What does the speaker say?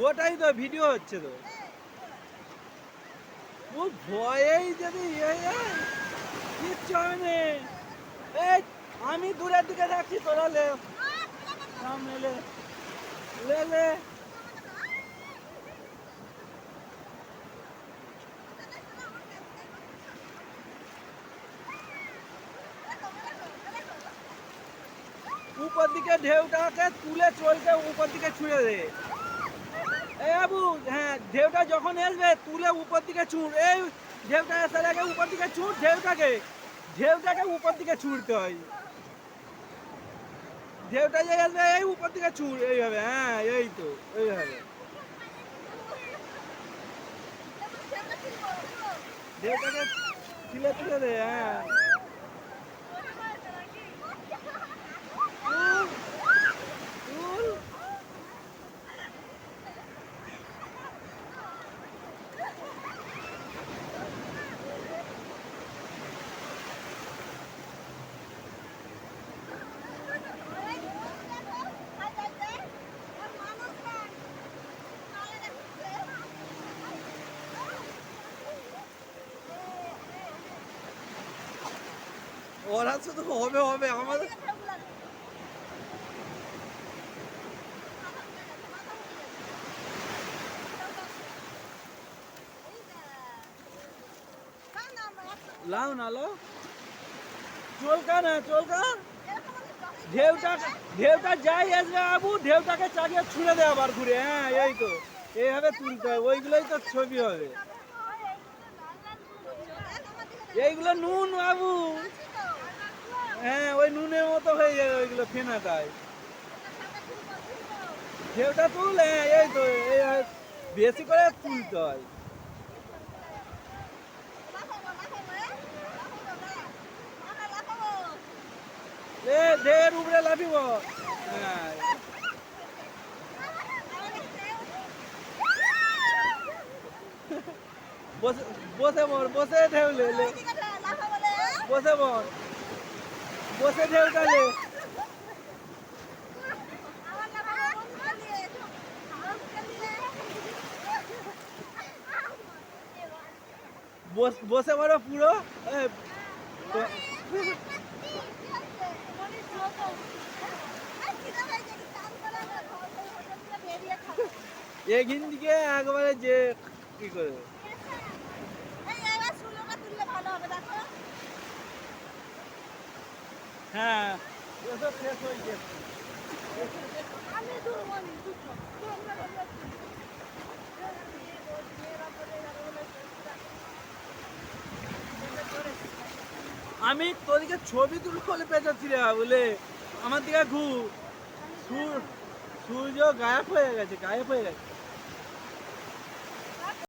গোটাই তো ভিডিও হচ্ছে তো। ও ভয়েই যদি কিচ্ছু হবে না। আমি দূরের দিকে যাচ্ছি, তোরা লে। উপর দিকে ঢেউটাকে তুলে চলকে উপর দিকে ছুঁড়ে দে। এই বাবু হ্যাঁ ঢেউটা যখন আসবে তুলে উপর দিকে ছুঁড়। এই ঢেউটা আসার আগে উপর দিকে ছুঁড় ঢেউটাকে। ঢেউটাকে উপর দিকে ছুঁড়তে হয়। ঢেউটা যে আসবে এই উপর দিকে ছুঁড়। এইভাবে হ্যাঁ এই তো, এইভাবে। ঢেউটাকে তুলে তুলে দে হ্যাঁ তুল তুল ওরা শুধু হবে হবে। আমাদের লাও না লো চলকা না, চলকা। ঢেউটা ঢেউটা যাই আসবে আবু, ঢেউটাকে চালিয়ে ছুঁড়ে দেয় আবার ঘুরে। হ্যাঁ এই তো। এইভাবে তুলতে হবে ওইগুলোই তো ছবি হবে। এইগুলো নুন বাবু হ্যাঁ ওই নুনের মতো হয়ে যাবে ওইগুলো ফেনাটাই। ঢেউটা তুল, এই তো, এই বেশি করে তুলতে হয়। ঢের উপরে লাফিব। হ্যাঁ। বসে বসে বসে ঢেউ লে। বসে মর বসে লে বস- মরো পুরো। এগিন দিকে একবারে যে কি করে? হ্যাঁ। আমি তোদিকে ছবি তুলবো বলে পেঁচাচ্ছি রে বলে আমার দিকে ঘু সূর্য গায়েব হয়ে গেছে, গায়েব হয়ে গেছে।